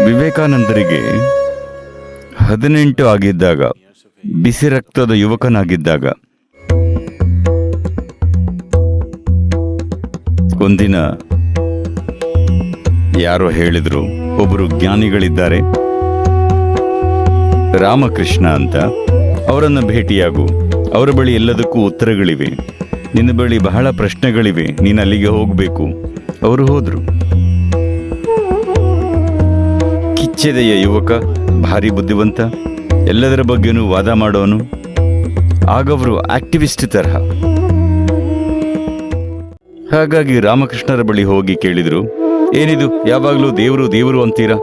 ವಿವೇಕಾನಂದರಿಗೆ ಹದಿನೆಂಟು ಆಗಿದ್ದಾಗ, ಬಿಸಿ ರಕ್ತದ ಯುವಕನಾಗಿದ್ದಾಗ, ಒಂದಿನ ಯಾರೋ ಹೇಳಿದ್ರು ಒಬ್ಬರು ಜ್ಞಾನಿಗಳಿದ್ದಾರೆ, ರಾಮಕೃಷ್ಣ ಅಂತ. ಅವರನ್ನು ಭೇಟಿಯಾಗು. ಅವರ ಬಳಿ ಎಲ್ಲದಕ್ಕೂ ಉತ್ತರಗಳಿವೆ. ನಿನ್ನ ಬಳಿ ಬಹಳ ಪ್ರಶ್ನೆಗಳಿವೆ. ನೀನು ಅಲ್ಲಿಗೆ ಹೋಗಬೇಕು. ಅವರು ಹೋದ್ರು. ಕಿಚ್ಚೆದೆಯ ಯುವಕ, ಭಾರಿ ಬುದ್ಧಿವಂತ, ಎಲ್ಲದರ ಬಗ್ಗೆನೂ ವಾದ ಮಾಡೋನು ಆಗವರು ಆಕ್ಟಿವಿಸ್ಟ್ ತರಹ. ಹಾಗಾಗಿ ರಾಮಕೃಷ್ಣರ ಬಳಿ ಹೋಗಿ ಕೇಳಿದರು, ಏನಿದು, ಯಾವಾಗಲೂ ದೇವರು ದೇವರು ಅಂತೀರಾ?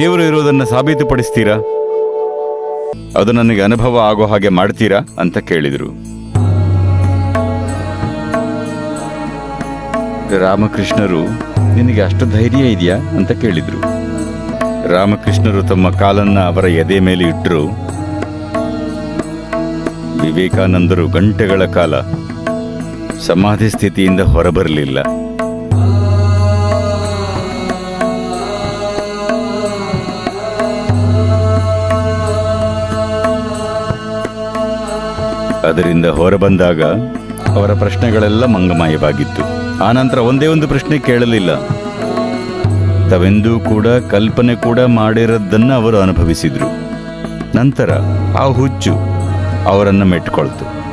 ದೇವರು ಇರೋದನ್ನ ಸಾಬೀತುಪಡಿಸ್ತೀರಾ? ಅದು ನನಗೆ ಅನುಭವ ಆಗೋ ಹಾಗೆ ಮಾಡ್ತೀರಾ ಅಂತ ಕೇಳಿದರು. ರಾಮಕೃಷ್ಣರು, ನಿನಗೆ ಅಷ್ಟು ಧೈರ್ಯ ಇದೆಯಾ? ಅಂತ ಕೇಳಿದ್ರು. ರಾಮಕೃಷ್ಣರು ತಮ್ಮ ಕಾಲನ್ನ ಅವರ ಎದೆ ಮೇಲೆ ಇಟ್ಟರು ವಿವೇಕಾನಂದರು ಗಂಟೆಗಳ ಕಾಲ ಸಮಾಧಿ ಸ್ಥಿತಿಯಿಂದ ಹೊರಬರಲಿಲ್ಲ. ಅದರಿಂದ ಹೊರಬಂದಾಗ ಅವರ ಪ್ರಶ್ನೆಗಳೆಲ್ಲ ಮಂಗಮಯವಾಗಿತ್ತು. ಆನಂತರ ಒಂದೇ ಒಂದು ಪ್ರಶ್ನೆ ಕೇಳಲಿಲ್ಲ. ತಾವೆಂದೂ ಕೂಡ ಕಲ್ಪನೆ ಕೂಡ ಮಾಡಿರೋದನ್ನ ಅವರು ಅನುಭವಿಸಿದರು. ನಂತರ ಆ ಹುಚ್ಚು ಅವರನ್ನು ಮೆಟ್ಕೊಳ್ತು.